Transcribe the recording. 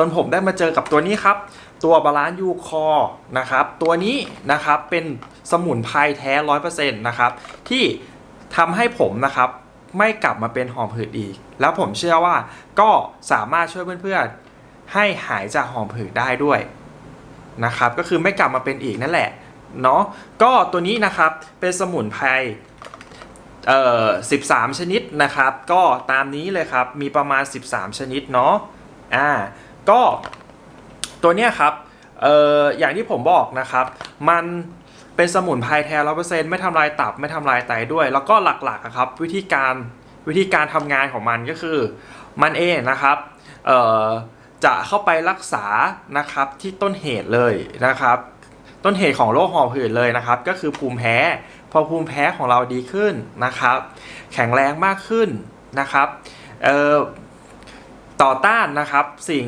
จนผมได้มาเจอกับตัวนี้ครับ ตัวบาลานซ์ยูคอนะครับ ตัวนี้นะครับเป็นสมุนไพรแท้ร้อยเปอร์เซ็นต์นะครับ ที่ทำให้ผมนะครับไม่กลับมาเป็นหอบหืดอีก แล้วผมเชื่อว่าก็สามารถช่วยเพื่อนๆ ให้หายจากหอบหืดได้ด้วยนะครับ ก็คือไม่กลับมาเป็นอีกนั่นแหละเนาะก็ตัวนี้นะครับเป็นสมุนไพรเอ่อ13 ชนิดนะครับ ก็ตามนี้เลยครับมีประมาณ 13 ชนิดเนาะอ่า ก็ตัวเนี้ยครับเอ่ออย่างที่ผมบอกนะครับ มันเป็นสมุนไพรแท้ร้อเปอร์เซ็นต์ไม่ทำลายตับไม่ทำลายไตด้วย แล้วก็หลักๆครับวิธีการวิธีการทำงานของมันก็คือ มันเองนะครับเอ่อจะเข้าไปรักษานะครับที่ต้นเหตุเลยนะครับ ต้นเหตุของโรคหอบหืดเลยนะครับ ก็คือภูมิแพ้พอภูมิแพ้ของเราดีขึ้นนะครับ แข็งแรงมากขึ้นนะครับเอ่อ ต่อต้านนะครับสิ่ง